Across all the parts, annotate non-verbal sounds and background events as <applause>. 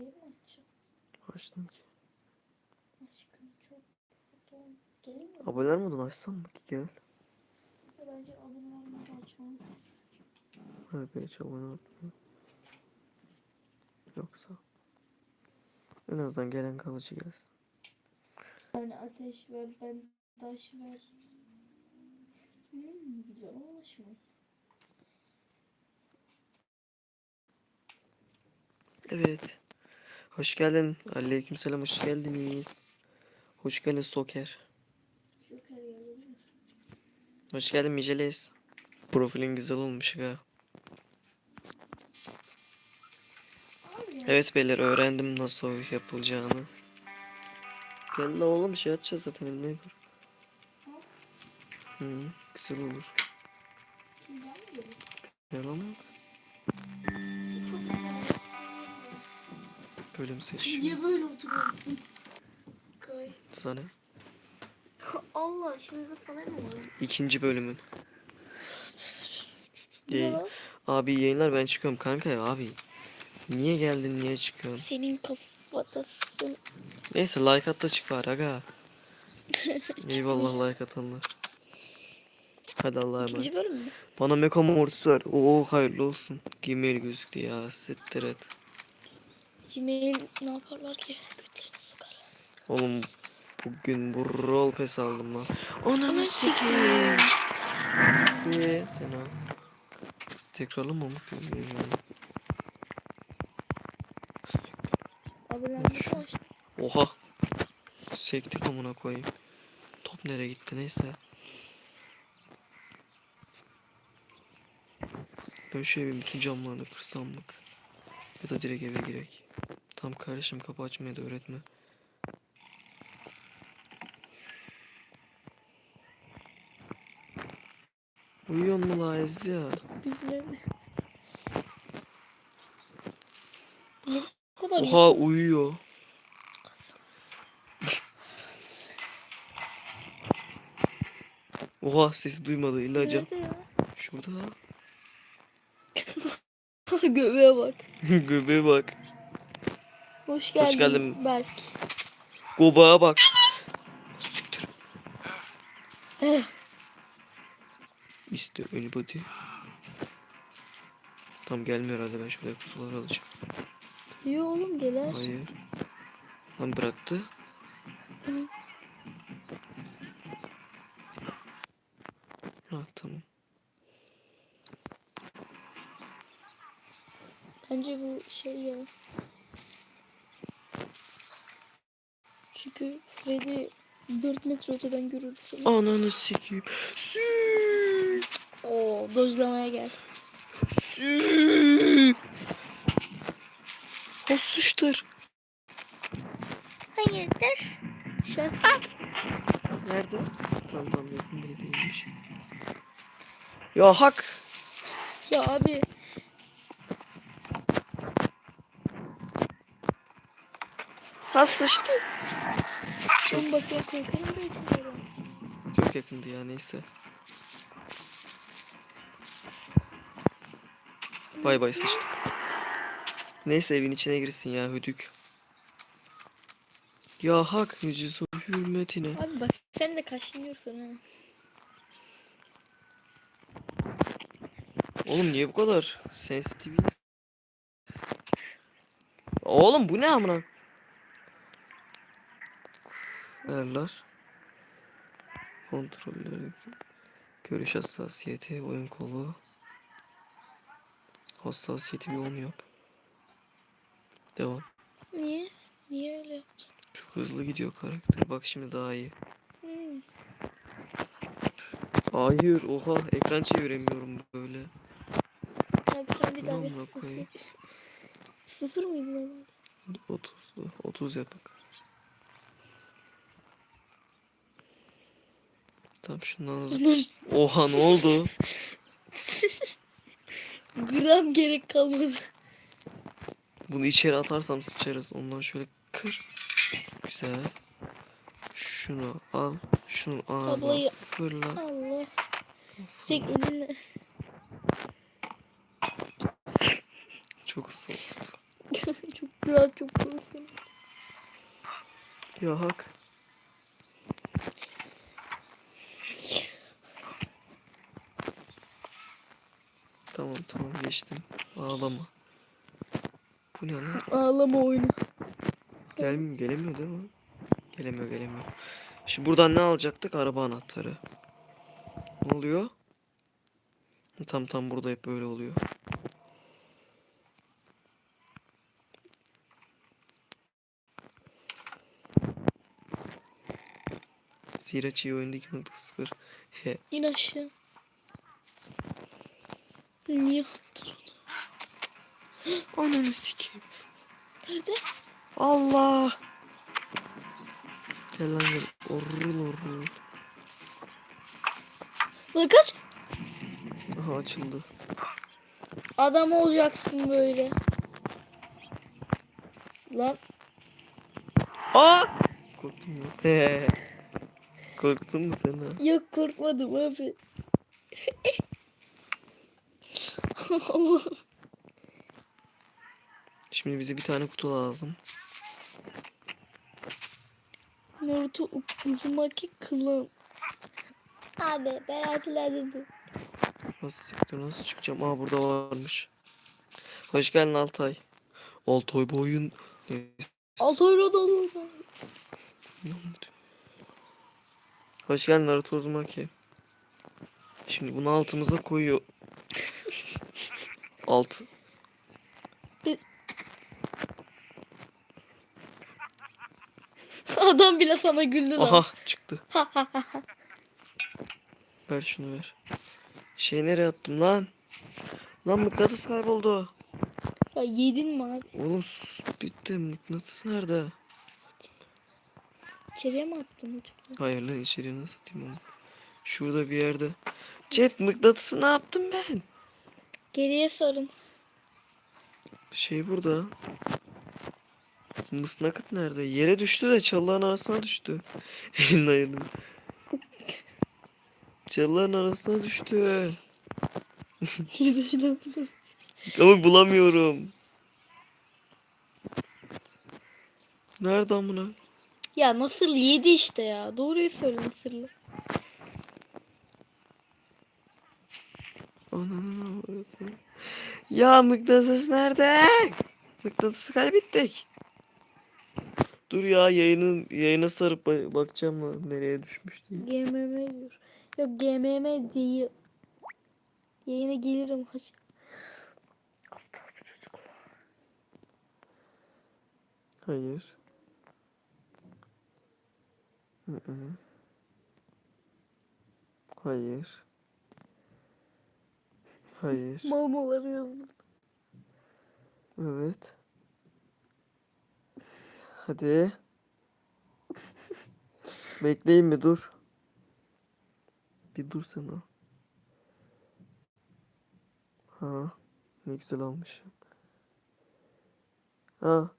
diye mi açacağım? Açtım ki. Aşkım çok pardon. Gelin mi? Aboneler modunu açsam mı ki gel. Bence abone olmayı açmam. Harbi hiç abone olmuyor. Yoksa. En azından gelen kalıcı gelsin. Yani ateş ver, ben taş ver. Hmm, güzel olmuş mu? Evet. Hoş geldin. Aleykümselam hoş geldiniz. Hoş geldin Soker. Hoş geldin Mijeles. Profilin güzel olmuş ha. Evet beyler öğrendim nasıl yapılacağını. Gel la oğlum şey atacağız zaten ne yapar. Hı, güzel olur. Gel ama bölüm seç. Niye böyle oturuyorsun? Kay. Sana. <laughs> Allah şimdi sana ne var? İkinci bölümün. Değil. lan? Abi yayınlar ben çıkıyorum kanka ya abi. Niye geldin niye çıkıyorsun? Senin kafatasın. Neyse like at da çık bari aga. <laughs> Eyvallah like atanlar. Hadi Allah'a emanet. İkinci bölüm mü? Bana Meka Mortis ver. Oo hayırlı olsun. Gmail gözüktü ya. Settir et. Gmail ne yaparlar ki? Götlerini sıkar. Oğlum bugün bu rol pes aldım lan. Ananı sikeyim. Be sen al. Tekrarlama mı? Şu- açtım. Oha. Sektik amına koyayım. Top nereye gitti neyse. Ben şu evin bütün camlarını kırsam mı? Ya da direkt eve girek. Tam kardeşim kapı açmayı da öğretme. Uyuyor mu la ya? Birbirlerine. Ne kadar Oha uyuyor. <laughs> Oha sesi duymadı ya? Şurada. <laughs> Göbeğe bak. Göbeğe bak. Hoş geldin, geldin. Berk. Gobağa bak. Siktir. Eh, Mister anybody. Tam gelmiyor herhalde ben şurada kutuları alacağım. iyi oğlum gelir. Hayır. Lan bıraktı. Hı. Ha tamam. Bence bu şey ya. Çünkü Freddy 4 metre öteden görür seni. Ananı sikeyim. Sü. Oo, dojlamaya gel. Sü. O sıçtır. Hayırdır? Şarkı. Nerede? Tamam tamam yakın bile değilmiş. Ya hak. Ya abi. Ha sıçtı. Son bak ya korkarım da içiyorum. Çok yakındı ya neyse. Bay bay sıçtık. Neyse evin içine girsin ya hüdük. Ya hak yücüsü hürmetine. Abi bak sen de kaşınıyorsun ha. Oğlum niye bu kadar sensitif? Oğlum bu ne amına? Ayarlar. Kontrolleri. Görüş hassasiyeti, oyun kolu. Hassasiyeti bir 10 yap. Devam. Niye? Niye öyle yaptın? Çok hızlı gidiyor karakter. Bak şimdi daha iyi. Hmm. Hayır, oha ekran çeviremiyorum böyle. Abi sen bir daha bir sıfır. Sıfır mıydı normalde? 30 30 yapak. Tamam şundan hızlı. <laughs> Oha ne oldu? Gram gerek kalmadı. Bunu içeri atarsam sıçarız. Ondan şöyle kır. Güzel. Şunu al. Şunu ağzına Tablayı- fırla. Allah. Çek elinle. Çok soğuktu. <laughs> Çok Kral çok profesyonel. Ya hak. Tamam tamam geçtim. Ağlama. Bu ne lan? Ağlama oyunu. Gelmiyor, gelemiyor değil mi? Gelemiyor, gelemiyor. Şimdi buradan ne alacaktık? Araba anahtarı. Ne oluyor? Tam tam burada hep böyle oluyor. Siraç iyi oyunda 2.0. He. İn aşağı. Niye attın onu? Ananı sikeyim. Nerede? Allah. Gel lan gel. Orul orul. Lan kaç. Aha açıldı. Adam olacaksın böyle. Lan Aa! Korktun mu? Korktun mu sen ha? yok korkmadım abi. <laughs> Şimdi bize bir tane kutu lazım. Naruto Uzumaki kılın. Abi ben hatırladım. Nasıl siktir nasıl çıkacağım? Aa burada varmış. Hoş geldin Altay. Altay boyun. Da olur. Hoş geldin Naruto Uzumaki. Şimdi bunu altımıza koyuyor. Alt. Adam bile sana güldü lan. Aha çıktı. Ver şunu ver. Şey nereye attım lan? Lan mıknatıs kayboldu. Ya yedin mi abi? Oğlum sus bitti. Mıknatıs nerede? İçeriye mi attın? Hayır lan içeriye nasıl atayım onu? Şurada bir yerde. Jet mıknatısı ne yaptım ben? Geriye sarın. Şey burada. Mısnakıt nerede? Yere düştü de çalıların arasına düştü. <laughs> Elini ayırdım. Çalıların arasına düştü. <laughs> Ama bulamıyorum. Nerede amına? ya nasıl yedi işte ya. Doğruyu söyle nasırlı. Ananı avradım. Ya mıknatıs nerede? Mıknatısı kaybettik. Dur ya yayının yayına sarıp ba- bakacağım lan nereye düşmüş diye. GMM diyor. Yok GMM değil. Yayına gelirim. Haş. Hayır. Hı hı. Hayır. Hayır. Mamalar yazdım. Evet. Hadi. <laughs> Bekleyin mi dur. Bir dur sen o. Ha. Ne güzel almışım. Ha.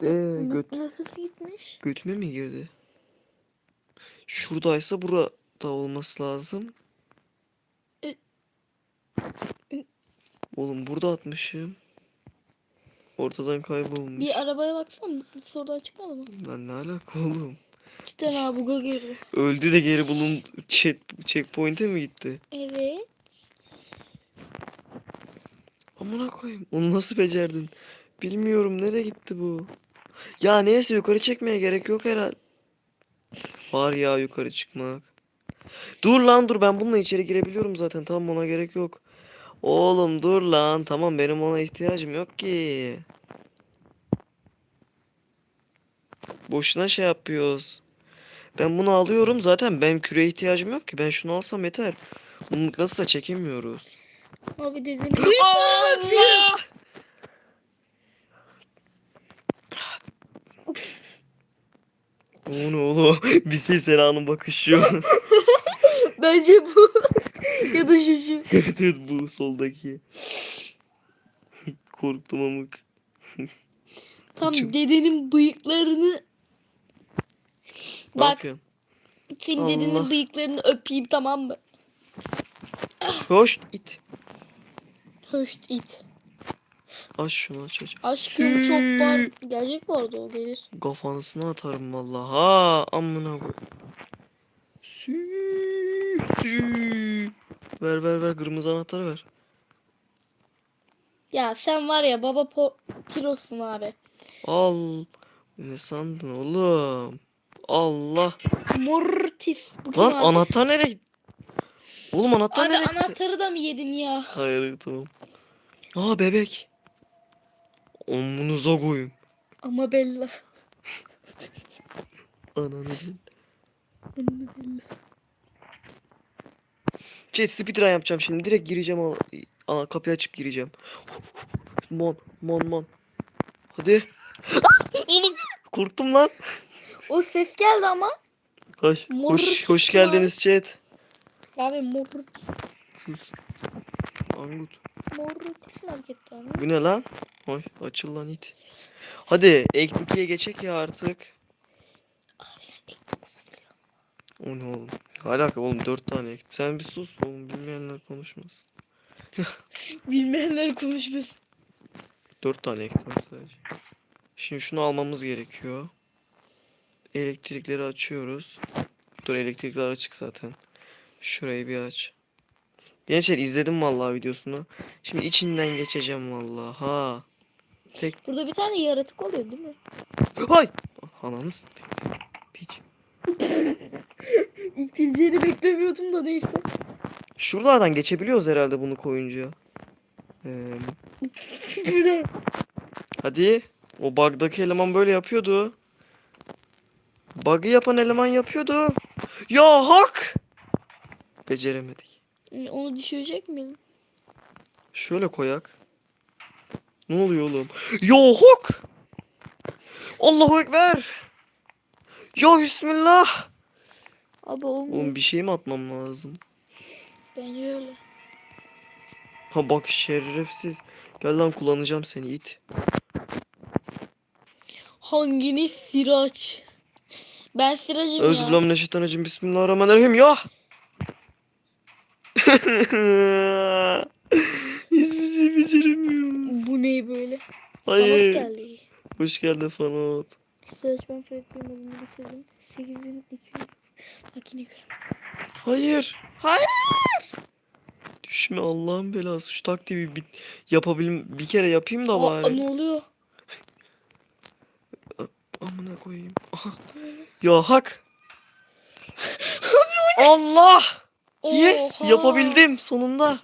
De göt. Nasıl gitmiş? Götüme mi girdi? Şuradaysa burada olması lazım. Oğlum burada atmışım. Ortadan kaybolmuş. Bir arabaya baksana. Sorudan çıkmadı mı? Lan ne alaka oğlum? Cidden abi buga geliyor. Öldü de geri bulun check, checkpoint'e mi gitti? Evet. Amına koyayım. Onu nasıl becerdin? Bilmiyorum nereye gitti bu? Ya neyse yukarı çekmeye gerek yok herhal. Var ya yukarı çıkmak. Dur lan dur ben bununla içeri girebiliyorum zaten tamam ona gerek yok. Oğlum dur lan tamam benim ona ihtiyacım yok ki. Boşuna şey yapıyoruz. Ben bunu alıyorum zaten ben küreye ihtiyacım yok ki ben şunu alsam yeter. Nasıl da çekemiyoruz. Abi dedin. <laughs> Allah! O ne oğlum? <laughs> Bir şey Sera'nın bakışıyor. <laughs> Bence bu. <laughs> ya da şu şu. <laughs> evet evet bu soldaki. Korktum amık. Tam Çok- dedenin bıyıklarını. Ne Bak yapıyorsun? senin dedenin bıyıklarını öpeyim tamam mı? Hoş it. Höşt it. Aç şunu aç aç. Aşkım çok var. Gelecek bu arada o gelir. Kafanısına atarım vallahi. Ha amına koy. Sü. Ver ver ver kırmızı anahtarı ver. Ya sen var ya baba po pirosun abi. Al. Ne sandın oğlum? Allah. Mortis. Bu kim Lan abi? anahtar nereye gitti? Oğlum anahtar Abi nereye gitti? anahtarı da mı yedin ya? Hayır tamam. Aa bebek. Omunuza koyun. Ama Bella. Ananı bil. Chat speedrun yapacağım şimdi. Direkt gireceğim. Ana, ana kapıyı açıp gireceğim. Mon mon mon. Hadi. Oğlum korktum lan. O ses geldi ama. Hoş, hoş, hoş geldiniz chat. Abi Mortis. Angut. Mortis markette abi. Bu ne lan? Oy açıl lan it. Hadi Act 2'ye geçek ya artık. O ne oğlum? Alaka oğlum 4 tane. Sen bir sus oğlum bilmeyenler konuşmaz. <laughs> Bilmeyenler konuşmasın. 4 tane var sadece. Şimdi şunu almamız gerekiyor. Elektrikleri açıyoruz. Dur elektrikler açık zaten. Şurayı bir aç. Gençler izledim vallahi videosunu. Şimdi içinden geçeceğim vallahi. Ha. Tek Burada bir tane yaratık oluyor değil mi? Hay! Ananı seni. Piç. İlk bileceğini beklemiyordum da neyse. Şuralardan geçebiliyoruz herhalde bunu koyunca. Ee, hadi. O bug'daki eleman böyle yapıyordu. Bug'ı yapan eleman yapıyordu. Ya hak! Beceremedik. Onu düşürecek miyim? Şöyle koyak. Ne oluyor oğlum? Ya hak! Allahu Ekber! Ya Bismillah! Abi olmuyor. Oğlum bir şey mi atmam lazım? Bence öyle. Ha bak şerefsiz. Gel lan kullanacağım seni it. Hangini siraç? Ben siracım ya. Özbillahimineşşeytanirracim. Bismillahirrahmanirrahim. Ya. <laughs> Hiçbir şey beceremiyoruz. Bu ne böyle? Hayır. geldi. Hoş geldin Fanot. Siraç ben Fred modunu bitirdim. 8200 makine göre. Hayır. Hayır. Düşme Allah'ın belası. Şu taktiği bir yapabilim bir kere yapayım da Aa, bari. ne oluyor? <laughs> Amına koyayım. Ya hak. Allah. Yes Oha! yapabildim sonunda.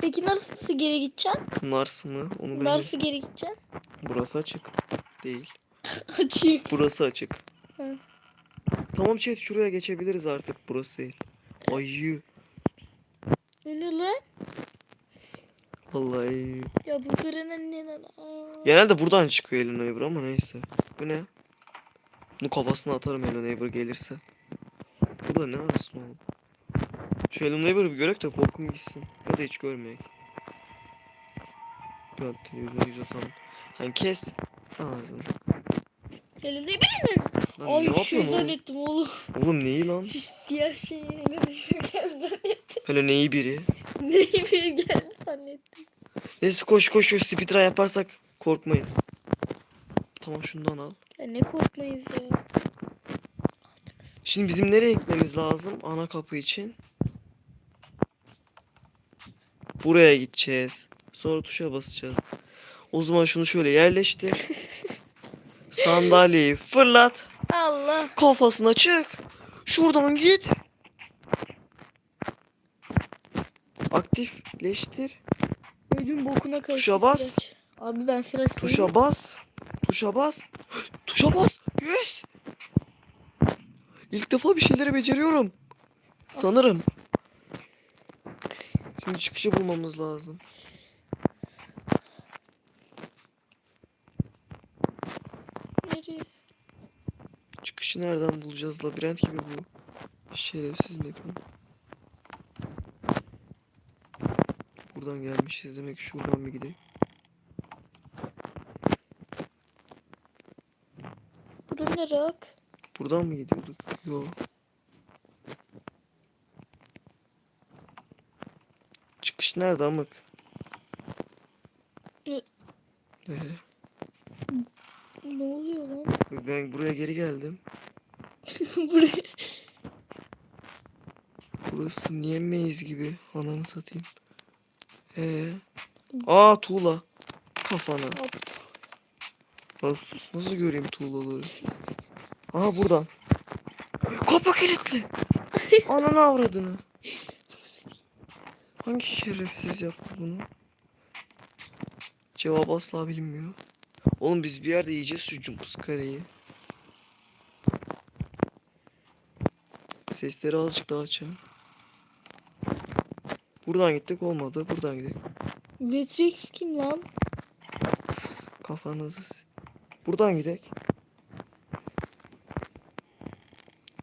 Peki nasıl geri gideceksin? Narsını onu ben Nasıl geri gideceksin? Burası açık. Değil. <laughs> Açık. Burası açık. Hı. Tamam chat şuraya geçebiliriz artık. Burası değil. Ayı. Ne lan? Vallahi. Ya bu fırının ne lan? Genelde buradan çıkıyor Elin Neighbor ama neyse. Bu ne? Bunu kafasına atarım Elin Neighbor gelirse. Burada ne arasın oğlum? Şu Elin Neighbor'ı bir görek de korkum gitsin. Ya da hiç görmeyek. Bir an televizyon sandım. Hani kes. Ağzını. Bileyim Lan Ay ne şey yapıyorsun oğlum? zannettim oğlum. Oğlum neyi lan? Şu siyah şey elime geldi zannettim. Hele neyi biri? Neyi bir geldi zannettim. Neyse koş koş koş speedrun yaparsak korkmayız. Tamam şundan al. Ya ne korkmayız ya. Şimdi bizim nereye gitmemiz lazım ana kapı için? Buraya gideceğiz. Sonra tuşa basacağız. O zaman şunu şöyle yerleştir. <laughs> Sandalyeyi fırlat. Allah. Kafasına çık. Şuradan git. Aktifleştir. Ödüm bokuna karıştı. Tuşa bas. Sıraç. Abi ben değilim. Tuşa bas. Tuşa bas. Tuşa bas. Yes. İlk defa bir şeyleri beceriyorum. Sanırım. Şimdi çıkışı bulmamız lazım. Nereye? Çıkışı nereden bulacağız? Labirent gibi bu. Şerefsiz bu? Buradan gelmişiz demek ki şuradan bir gidelim. Burada ne rak? Buradan mı gidiyorduk? Yok. Çıkış nerede amık? Ne oluyor lan? Ben buraya geri geldim. <laughs> Buraya. Burası niye maze gibi? Ananı satayım. Ee. Aa tuğla. Kafana. Nasıl, nasıl göreyim tuğlaları? Aha buradan. Kapı kilitli. <laughs> Ananı avradını. Hangi şerefsiz yaptı bunu? Cevap asla bilinmiyor. Oğlum biz bir yerde yiyeceğiz şu cumpus kareyi. Sesleri azıcık daha açalım. Buradan gittik olmadı. Buradan gidelim. Matrix kim lan? Kafanızı. Buradan gidek.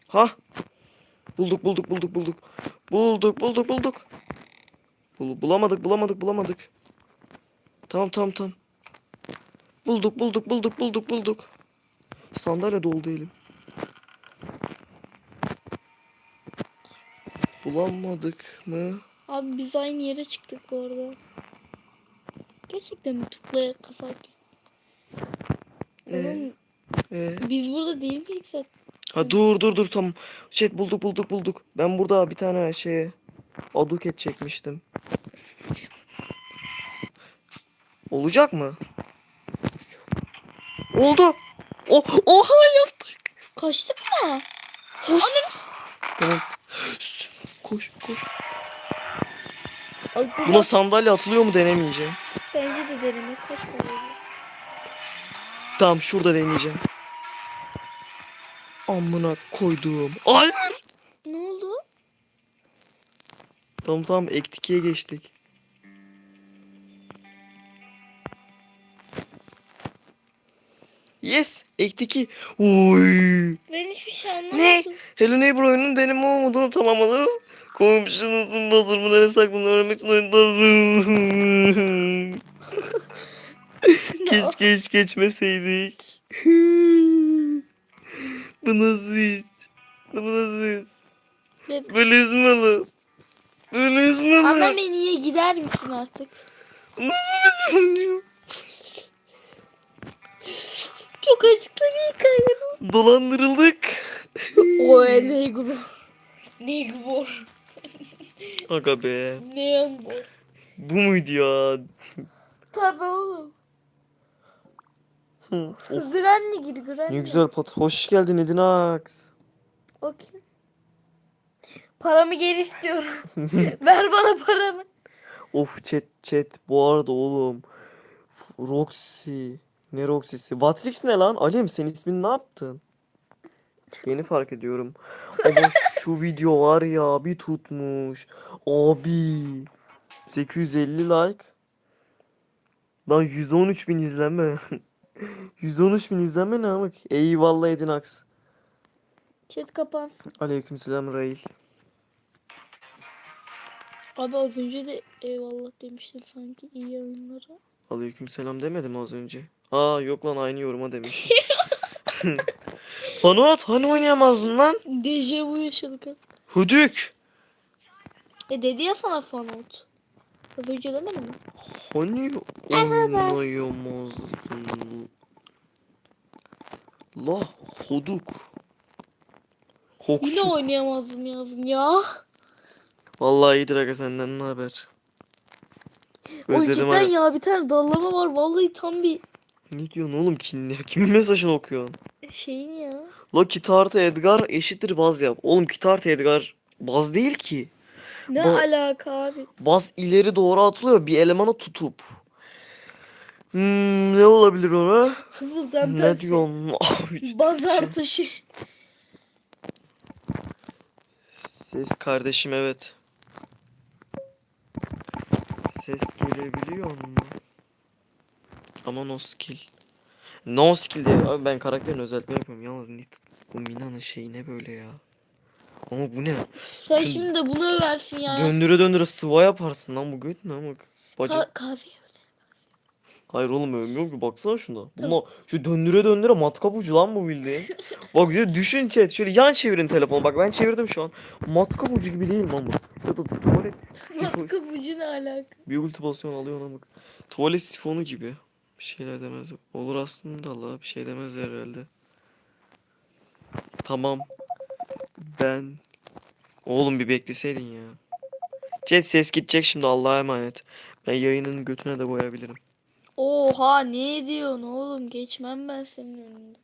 Ha. Bulduk bulduk bulduk bulduk. Bulduk bulduk bulduk. Bul bulamadık bulamadık bulamadık. Tamam tamam tamam. Bulduk bulduk bulduk bulduk bulduk. Sandalye doldu elim. Bulamadık mı? Abi biz aynı yere çıktık bu arada. Gerçekten mi tuklaya kafa atıyor? Ee? Ee? biz burada değil miyiz zaten? Ha dur dur dur tamam. Şey bulduk bulduk bulduk. Ben burada bir tane şeye aduket çekmiştim. Olacak mı? Oldu. O oha yaptık. Kaçtık mı? Tamam. Sus, Koş koş. Altı Buna sandalye atılıyor mu denemeyeceğim. Bence de deneme. Kaç oldu? Tamam şurada deneyeceğim. Amına koyduğum. Hayır. Ne oldu? Tamam tamam ektikiye geçtik. Yes, ektiki. Oy. Ben hiçbir şey anlamadım. Ne? Hello Neighbor oyunun deneme olmadığını tamamladınız. Komşunuzun bazırımı nereye saklandığını öğrenmek için oyundasın. <laughs> Keşke hiç geçmeseydik. <laughs> Bu nasıl iş? Bu nasıl iş? Ve- Böyle üzmeli. Böyle üzmeli. Ana menüye gider misin artık? Nasıl bir sonucu? <laughs> Çok açıklı bir hikaye. Dolandırıldık. O negro. Negro. Aga be. Negro. Bu muydu ya? Tabii oğlum. Of, Granny gir Granny. ne güzel pot. Hoş geldin Edin Aks. O kim? Paramı geri istiyorum. <laughs> Ver bana paramı. Of chat chat bu arada oğlum. F- Roxy. Ne Roxy'si? Vatrix ne lan? Alim senin ismin ne yaptın? Yeni fark ediyorum. Ama şu video var ya bir tutmuş. Abi. 850 like. Lan 113 bin izlenme. <laughs> 113 bin izlenme ne amık? Eyvallah Edin Aks. Chat kapansın. Aleykümselam Rail. Abi az önce de eyvallah demiştin sanki iyi oyunlara. Aleykümselam demedim az önce. Aa yok lan aynı yoruma demiş. <laughs> Fanuat hani oynayamazdın lan? Dejavu yaşadık. Hüdük. E dedi ya sana Fanot. Az önce demedin mi? Hani oynayamazdın? La hoduk. Yine Hoksuk. oynayamazdım yazın ya. Vallahi iyidir aga senden ne haber? O Özledim cidden aga. ya bir tane dallama var. Vallahi tam bir Ne diyorsun oğlum kim, <laughs> kimin mesajını okuyorsun? şeyin ya. La kit artı Edgar eşittir baz yap. Oğlum kit artı Edgar baz değil ki. Ne Bu- alaka abi? Baz ileri doğru atılıyor bir elemanı tutup. Hmm, ne olabilir ona? Hızıldan Ne tersi. diyorsun? <laughs> Hiç Baz artışı. Ses kardeşim evet. Ses gelebiliyor mu? Ama no skill. No skill diye. Abi ben karakterin özellikle yapıyorum. Yalnız ne, bu Mina'nın şeyi ne böyle ya? Ama bu ne? Sen Şimdi- şimdi de bunu översin ya. Döndüre döndüre sıva yaparsın lan bu göt ne amık. Bacak. Ka- kahve över. Hayır oğlum övmüyorum ki baksana şuna. Buna şu döndüre döndüre matkap ucu lan bu bildiğin. <laughs> bak ya düşün chat şöyle yan çevirin telefonu bak ben çevirdim şu an. Matkap ucu gibi değil lan bu. Ya da tuvalet sifonu. <laughs> Matkap ucu ne alaka? Bir ulti basıyorsun alıyorsun amık. Tuvalet sifonu gibi. Bir şeyler demez. Olur aslında la bir şey demez herhalde. Tamam. Ben Oğlum bir bekleseydin ya. Chat ses gidecek şimdi Allah'a emanet. Ben yayının götüne de koyabilirim. Oha ne diyorsun oğlum? Geçmem ben senin önünde.